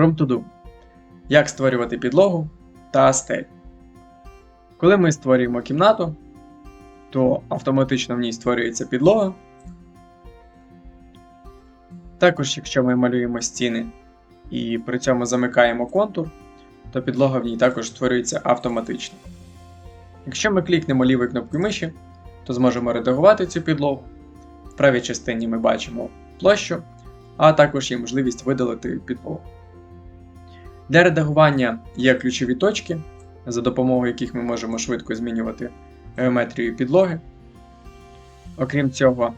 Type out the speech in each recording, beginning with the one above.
From to do. Як створювати підлогу та стель. Коли ми створюємо кімнату, то автоматично в ній створюється підлога. Також, якщо ми малюємо стіни і при цьому замикаємо контур, то підлога в ній також створюється автоматично. Якщо ми клікнемо лівою кнопкою миші, то зможемо редагувати цю підлогу. В правій частині ми бачимо площу, а також є можливість видалити підлогу. Для редагування є ключові точки, за допомогою яких ми можемо швидко змінювати геометрію підлоги. Окрім цього,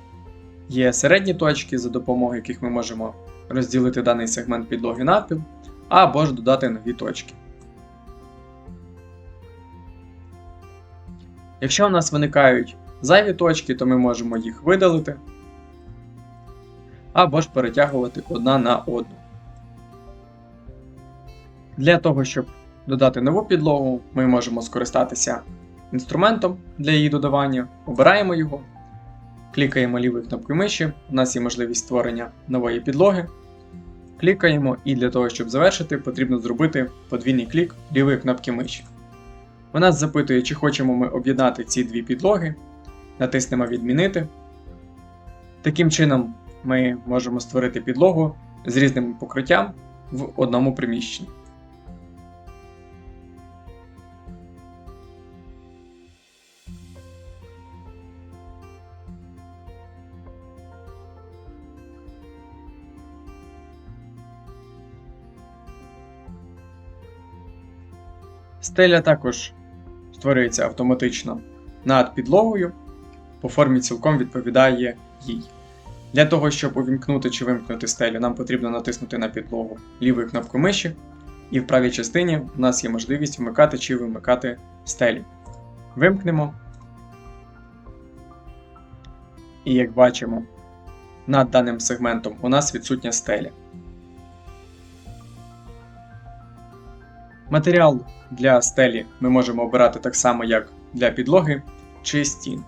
є середні точки, за допомогою яких ми можемо розділити даний сегмент підлоги навпіл, або ж додати нові точки. Якщо у нас виникають зайві точки, то ми можемо їх видалити або ж перетягувати одна на одну. Для того, щоб додати нову підлогу, ми можемо скористатися інструментом для її додавання, обираємо його, клікаємо лівою кнопкою миші, у нас є можливість створення нової підлоги. Клікаємо, і для того, щоб завершити, потрібно зробити подвійний клік лівої кнопки миші. Вона запитує, чи хочемо ми об'єднати ці дві підлоги, натиснемо Відмінити. Таким чином, ми можемо створити підлогу з різним покриттям в одному приміщенні. Стеля також створюється автоматично над підлогою, по формі цілком відповідає їй. Для того, щоб увімкнути чи вимкнути стелю, нам потрібно натиснути на підлогу лівою кнопкою миші, і в правій частині у нас є можливість вмикати чи вимикати стелі. Вимкнемо. І як бачимо, над даним сегментом у нас відсутня стеля. Матеріал для стелі ми можемо обирати так само, як для підлоги чи стін.